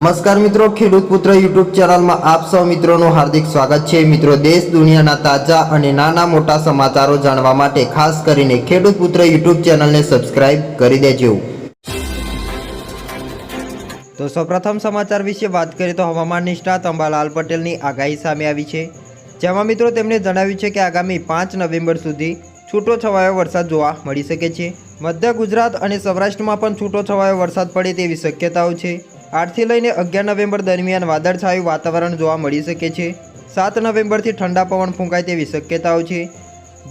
નમસ્કાર મિત્રો, ખેડૂત પુત્ર યુટ્યુબ ચેનલમાં આપ સૌ મિત્રોનું હાર્દિક સ્વાગત છે. મિત્રો, દેશ દુનિયાના તાજા અને નાના મોટા સમાચારો જાણવા માટે ખાસ કરીને ખેડૂત પુત્ર યુટ્યુબ ચેનલને સબસ્ક્રાઇબ કરી દેજો. તો સૌપ્રથમ સમાચાર વિશે વાત કરીએ તો હવામાન નિષ્ણાત અંબાલાલ પટેલની આગાહી સામે આવી છે. જેમાં મિત્રો તેમણે જણાવ્યું છે કે આગામી પાંચ નવેમ્બર સુધી છૂટો છવાયો વરસાદ જોવા મળી શકે છે. મધ્ય ગુજરાત અને સૌરાષ્ટ્રમાં પણ છૂટો છવાયો વરસાદ પડે તેવી શક્યતાઓ છે. આઠથી લઈને અગિયાર નવેમ્બર દરમિયાન વાદળછાયું વાતાવરણ જોવા મળી શકે છે. સાત નવેમ્બરથી ઠંડા પવન ફૂંકાય તેવી શક્યતાઓ છે.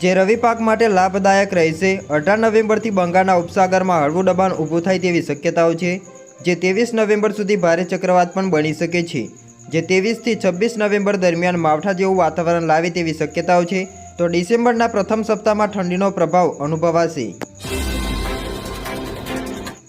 જે રવિ પાક માટે લાભદાયક રહેશે. અઢાર નવેમ્બરથી બંગાળના ઉપસાગરમાં હળવું દબાણ ઊભું થાય તેવી શક્યતાઓ છે. જે ત્રેવીસ નવેમ્બર સુધી ભારે ચક્રવાત પણ બની શકે છે. જે ત્રેવીસથી છવ્વીસ નવેમ્બર દરમિયાન માવઠા જેવું વાતાવરણ લાવે તેવી શક્યતાઓ છે. તો ડિસેમ્બરના પ્રથમ સપ્તાહમાં ઠંડીનો પ્રભાવ અનુભવાશે.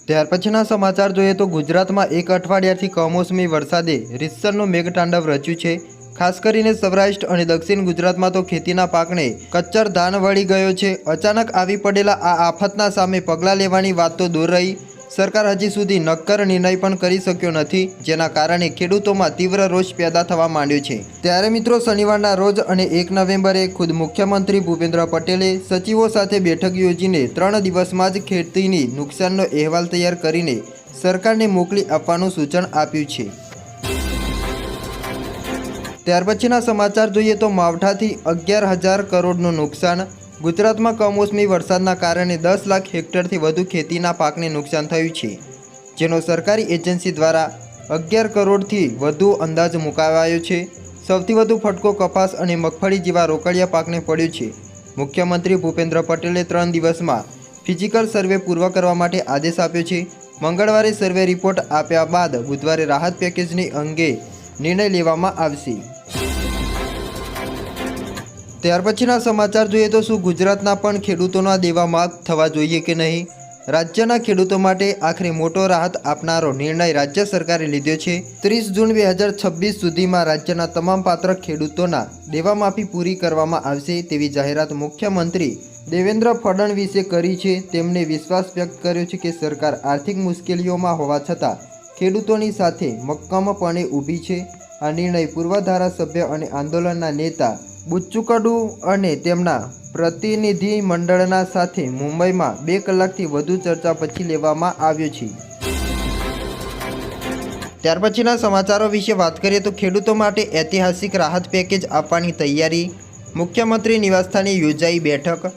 ત્યાર પછીના સમાચાર જોઈએ તો ગુજરાતમાં એક અઠવાડિયાથી કમોસમી વરસાદે રીતસરનું મેઘતાંડવ રચ્યું છે. ખાસ કરીને સૌરાષ્ટ્ર અને દક્ષિણ ગુજરાતમાં તો ખેતીના પાકને કચ્ચર ધાન વળી ગયો છે. અચાનક આવી પડેલા આ આફતના સામે પગલાં લેવાની વાત તો દૂર રહી. સરકાર હજી સુધી નક્કર નિર્ણય પણ કરી શક્યો નથી, જેના કારણે ખેડૂતોમાં તીવ્ર રોષ પેદા થવા માંડ્યો છે. ત્યારે મિત્રો, શનિવારના રોજ અને એક નવેમ્બરે ખુદ મુખ્યમંત્રી ભૂપેન્દ્ર પટેલે સચિવો સાથે બેઠક યોજીને ત્રણ દિવસમાં જ ખેતીની નુકસાનનો અહેવાલ તૈયાર કરીને સરકારને મોકલી આપવાનું સૂચન આપ્યું છે. ત્યાર પછીના સમાચાર જોઈએ તો માવઠાથી અગિયાર હજાર કરોડનું નુકસાન ગુજરાતમાં કમોસમી વરસાદના કારણે દસ લાખ હેક્ટરથી વધુ ખેતીના પાકને નુકસાન થયું છે, જેનો સરકારી એજન્સી દ્વારા અગિયાર કરોડથી વધુ અંદાજ મુકાવાયો છે. સૌથી વધુ ફટકો કપાસ અને મગફળી જેવા રોકડિયા પાકને પડ્યો છે. મુખ્યમંત્રી ભૂપેન્દ્ર પટેલે ત્રણ દિવસમાં ફિઝિકલ સર્વે પૂર્વ કરવા માટે આદેશ આપ્યો છે. મંગળવારે સર્વે રિપોર્ટ આપ્યા બાદ બુધવારે રાહત પેકેજની અંગે નિર્ણય લેવામાં આવશે. ત્યાર પછીના સમાચાર જોઈએ તો શું ગુજરાતના પણ ખેડૂતોના દેવા માફ થવા જોઈએ કે નહીં? રાજ્યના ખેડૂતો માટે આખરે મોટો રાહત આપનારો નિર્ણય રાજ્ય સરકારે લીધો છે. ત્રીસ જૂન બે હજાર છવ્વીસ સુધીમાં રાજ્યના તમામ પાત્ર ખેડૂતોના દેવા માફી પૂરી કરવામાં આવશે તેવી જાહેરાત મુખ્યમંત્રી દેવેન્દ્ર ફડણવીસે કરી છે. તેમણે વિશ્વાસ વ્યક્ત કર્યો છે કે સરકાર આર્થિક મુશ્કેલીઓમાં હોવા છતાં ખેડૂતોની સાથે મક્કમપણે ઊભી છે. આ નિર્ણય પૂર્વ ધારાસભ્ય અને આંદોલનના નેતા બુચ્ચુકડુ અને તેમના પ્રતિનિધિ મંડળના સાથે મુંબઈમાં બે કલાકથી વધુ ચર્ચા પછી લેવામાં આવ્યો છે. ત્યાર પછીના સમાચારો વિશે વાત કરીએ તો ખેડૂતો માટે ઐતિહાસિક રાહત પેકેજ આપવાની તૈયારી, મુખ્યમંત્રી નિવાસસ્થાને યોજાઈ બેઠક.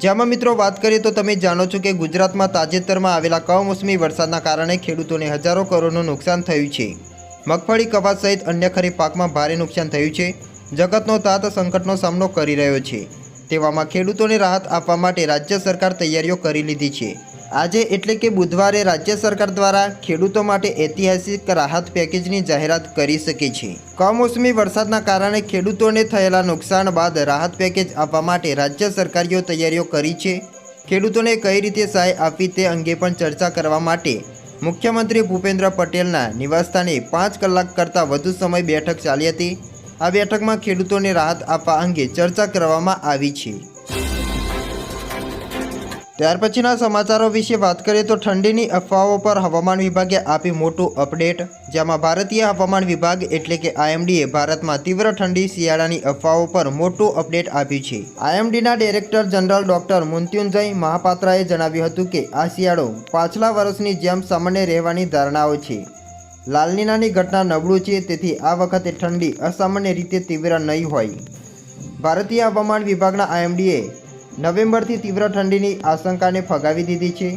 જેમાં મિત્રો વાત કરીએ તો તમે જાણો છો કે ગુજરાતમાં તાજેતરમાં આવેલા કમોસમી વરસાદના કારણે ખેડૂતોને હજારો કરોડનું નુકસાન થયું છે. મગફળી, કપાસ સહિત અન્ય ખરીફ પાકમાં ભારે નુકસાન થયું છે. જગતનો તાત સંકટનો સામનો કરી રહ્યો છે. તેવામાં ખેડૂતોને રાહત આપવા માટે રાજ્ય સરકાર તૈયારીઓ કરી લીધી છે. આજે એટલે કે બુધવારે રાજ્ય સરકાર દ્વારા ખેડૂતો માટે ઐતિહાસિક રાહત પેકેજની જાહેરાત કરી શકે છે. કમોસમી વરસાદના કારણે ખેડૂતોને થયેલા નુકસાન બાદ રાહત પેકેજ આપવા માટે રાજ્ય સરકારીઓ તૈયારીઓ કરી છે. ખેડૂતોને કઈ રીતે સહાય આપવી તે અંગે પણ ચર્ચા કરવા માટે મુખ્યમંત્રી ભૂપેન્દ્ર પટેલના નિવાસસ્થાને પાંચ કલાક કરતાં વધુ સમય બેઠક ચાલી હતી. આ બેઠકમાં ખેડૂતોને રાહત આપવા અંગે ચર્ચા કરવામાં આવી છે. ત્યાર પછીના સમાચારો વિશે વાત કરીએ તો ઠંડીની અફવાઓ પર હવામાન વિભાગે આપી મોટું અપડેટ. જેમાં ભારતીય હવામાન વિભાગ એટલે કે આઈએમડીએ ભારતમાં તીવ્ર ઠંડી શિયાળાની અફવાઓ પર મોટું અપડેટ આપ્યું છે. આઈએમડીના ડિરેક્ટર જનરલ ડોક્ટર મુન્ત્યુંજય મહાપાત્રાએ જણાવ્યું હતું કે આ શિયાળો પાછલા વર્ષની જેમ સામાન્ય રહેવાની ધારણાઓ છે. લાલનીનાની ઘટના નબળું છે, તેથી આ વખતે ઠંડી અસામાન્ય રીતે તીવ્ર નહીં હોય. ભારતીય હવામાન વિભાગના આઈએમડીએ નવેમ્બરથી તીવ્ર ઠંડીની આશંકાને ફગાવી દીધી છે.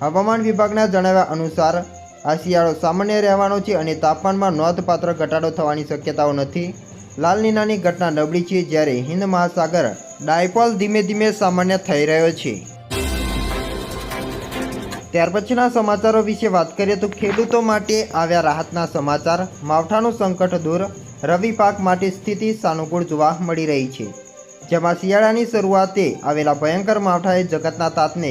હવામાન વિભાગના જણાવ્યા અનુસાર, આ શિયાળો સામાન્ય રહેવાનો છે અને તાપમાનમાં નોંધપાત્ર ઘટાડો થવાની શક્યતાઓ નથી. લાલનીનાની ઘટના નબળી છે, જ્યારે હિન્દ મહાસાગર ડાયપોલ ધીમે ધીમે સામાન્ય થઈ રહ્યો છે. ત્યાર પછીના સમાચારો વિશે વાત કરીએ તો ખેડૂતો માટે આવ્યા રાહતના સમાચાર. માવઠાનું સંકટ દૂર, રવિ પાક માટે સ્થિતિ સાનુકૂળ જોવા મળી રહી છે. જેમાં શિયાળાની શરૂઆતે આવેલા ભયંકર માવઠાએ જગતના તાતને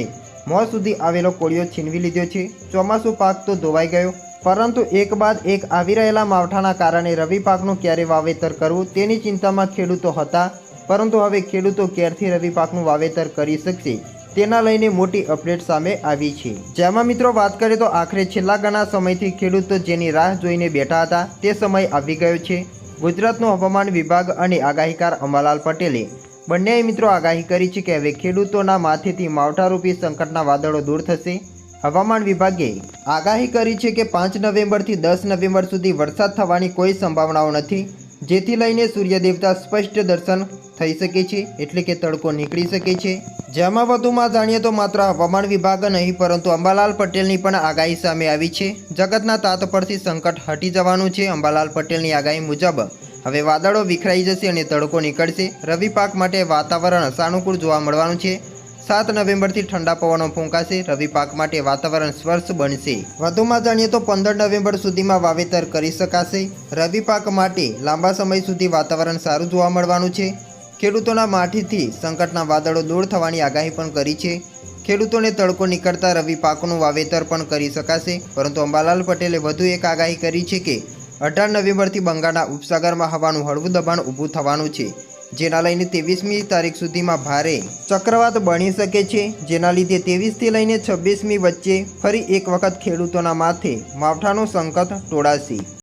મોં સુધી આવેલો કોળિયો છીનવી લીધો છે. ચોમાસું પાક તો ધોવાઈ ગયો, પરંતુ એક બાદ એક આવી રહેલા માવઠાના કારણે રવિ પાકનું ક્યારે વાવેતર કરવું તેની ચિંતામાં ખેડૂતો હતા, પરંતુ હવે ખેડૂતો ક્યારથી રવિ પાકનું વાવેતર કરી શકશે? તેના લઈને મોટી અપડેટ સામે આવી છે. જેમાં મિત્રો વાત કરીએ તો આખરે છેલ્લા ઘણા સમયથી ખેડૂતો જેની રાહ જોઈને બેઠા હતા, તે સમય આવી ગયો છે. ગુજરાતનો હવામાન વિભાગ અને આગાહીકાર અંબાલાલ પટેલે બંનેએ મિત્રો આગાહી કરી છે કે હવે ખેડૂતોના માથેથી માવઠારૂપી સંકટના વાદળો દૂર થશે. હવામાન વિભાગે આગાહી કરી છે કે પાંચ નવેમ્બરથી દસ નવેમ્બર સુધી વરસાદ થવાની કોઈ સંભાવનાઓ નથી, જેથી લઈને સૂર્યદેવતા સ્પષ્ટ દર્શન થઈ શકે છે, એટલે કે તડકો નીકળી શકે છે. જેમાં વધુમાં જાણીએ તો માત્ર હવામાન વિભાગ નહીં, પરંતુ અંબાલાલ પટેલની પણ આગાહી સામે આવી છે. જગતના તાત પરથી સંકટ હટી જવાનું છે. અંબાલાલ પટેલની આગાહી મુજબ હવે વાદળો વિખરાઈ જશે અને તડકો નીકળશે. રવિ પાક માટે વાતાવરણ સાનુકૂળ જોવા મળવાનું છે. સાત નવેમ્બરથી ઠંડા પવનો ફૂંકાશે. રવિ પાક માટે વાતાવરણ સ્વર્ષ બનશે. વધુમાં જાણીએ તો પંદર નવેમ્બર સુધીમાં વાવેતર કરી શકાશે. રવિ પાક માટે લાંબા સમય સુધી વાતાવરણ સારું જોવા મળવાનું છે. ખેડૂતોના માઠીથી સંકટના વાદળો દૂર થવાની આગાહી પણ કરી છે. ખેડૂતોને તડકો નીકળતા રવિ પાકનું વાવેતર પણ કરી શકાશે, પરંતુ અંબાલાલ પટેલે વધુ એક આગાહી કરી છે કે, અઢાર નવેમ્બરથી બંગાળના ઉપસાગરમાં હવાનું હળવું દબાણ ઊભું થવાનું છે, જેના લઈને ત્રેવીસમી તારીખ સુધીમાં ભારે ચક્રવાત બની શકે છે. જેના લીધે ત્રેવીસથી લઈને છવ્વીસમી વચ્ચે ફરી એક વખત ખેડૂતોના માથે માવઠાનું સંકટ તોડાશે